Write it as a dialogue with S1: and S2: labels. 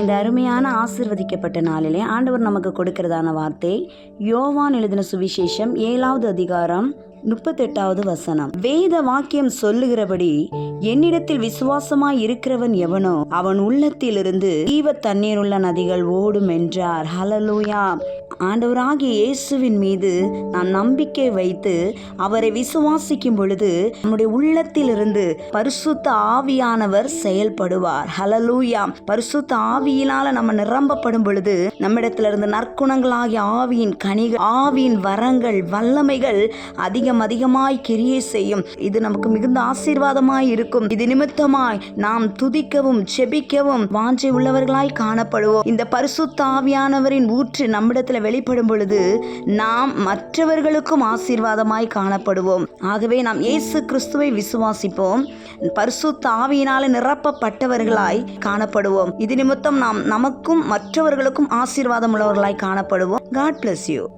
S1: இந்த அருமையான ஆசிர்வதிக்கப்பட்ட நாளிலே ஆண்டவர் நமக்கு கொடுக்கிறதான வார்த்தை யோவான் எழுதின சுவிசேஷம் ஏழாவது அதிகாரம் முப்பத்தெட்டாவது வசனம். வேத வாக்கியம் சொல்லுகிறபடி என்னிடத்தில் விசுவாசமாய் இருக்கிறவன் எவனோ அவன் உள்ளத்திலிருந்து தீவ தண்ணீர் உள்ள நதிகள் ஓடும் என்றார். ஹலலூயா ஆண்டவராகிய இயேசுவின் மீது நாம் நம்பிக்கை வைத்து அவரை விசுவாசிக்கும் பொழுது நம்முடைய உள்ளத்திலிருந்து பரிசுத்த ஆவியானவர் செயல்படுவார். ஹலலூயா பரிசுத்த ஆவியினால நம்ம நிரம்பப்படும் பொழுது நம்மிடத்திலிருந்து நற்குணங்களாகிய ஆவியின் கனிகள் ஆவியின் வரங்கள் வல்லமைகள் அதிகம் அதிகமாய் கிரியை செய்யும். இது நமக்கு மிகுந்த ஆசீர்வாதமாய் இருக்கும். இது நிமித்தமாய் நாம் துதிக்கவும் செபிக்கவும் வாஞ்சை உள்ளவர்களாய் காணப்படுவோம். இந்த பரிசுத்த ஆவியானவரின் ஊற்று நம்மிடத்தில் வெளிப்படும் பொழுது நாம் மற்றவர்களுக்கும் ஆசீர்வாதமாய் காணப்படுவோம். ஆகவே நாம் இயேசு கிறிஸ்துவை விசுவாசிப்போம். பரிசு தாவியினால் நிரப்பப்பட்டவர்களாய் காணப்படுவோம். இது நிமித்தம் நாம் நமக்கும் மற்றவர்களுக்கும் ஆசீர்வாதம் உள்ளவர்களாய் காணப்படுவோம். God bless you